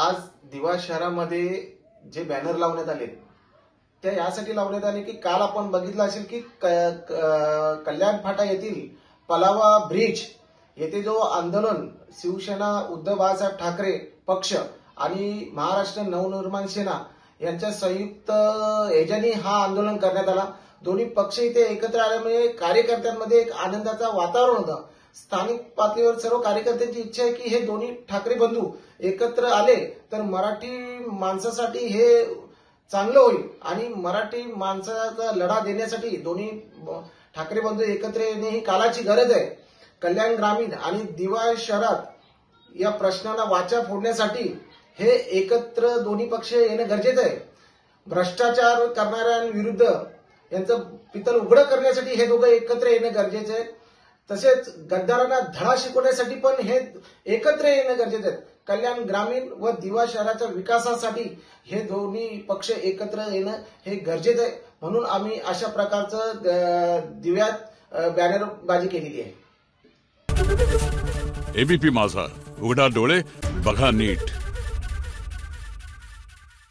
आज दिवा शहरामध्ये जे बॅनर लावण्यात आले त्या यासाठी लावण्यात आले की काल आपण बघितलं असेल की क- क- कल्याण फाटा येथील पलावा ब्रिज येथे जो आंदोलन शिवसेना उद्धव बाळासाहेब ठाकरे पक्ष आणि महाराष्ट्र नवनिर्माण सेना यांच्या संयुक्त एजनी हा आंदोलन करण्यात आला. दोन्ही पक्ष इथे एकत्र आल्यामुळे कार्यकर्त्यांमध्ये एक आनंदाचा वातावरण होतं. स्थानिक पातळीवर सर्व कार्यकर्त्यांची इच्छा आहे की हे दोन्ही ठाकरे बंधू एकत्र आले तर मराठी माणसासाठी हे चांगलं होईल आणि मराठी माणसाचा लढा देण्यासाठी दोन्ही ब- ठाकरे बंधू एकत्र येणे ही कालाची गरज आहे. कल्याण ग्रामीण आणि दिवा शहरात या प्रश्नाला वाचा फोडण्यासाठी हे एकत्र दोन्ही पक्ष येणं गरजेचं आहे. भ्रष्टाचार करणाऱ्यांविरुद्ध यांचं पितल उघडं करण्यासाठी हे दोघं एकत्र येणं गरजेचं आहे. तसेच गद्दारांना धडा शिकवण्यासाठी पण हे एकत्र येणं गरजेचं आहे. कल्याण ग्रामीण व दिवा शहराच्या विकासासाठी हे दोन्ही पक्ष एकत्र येणं हे गरजेचं आहे. म्हणून आम्ही अशा प्रकारचं दिव्यात बॅनरबाजी केलेली आहे. एबीपी माझा. उघडा डोळे बघा नीट.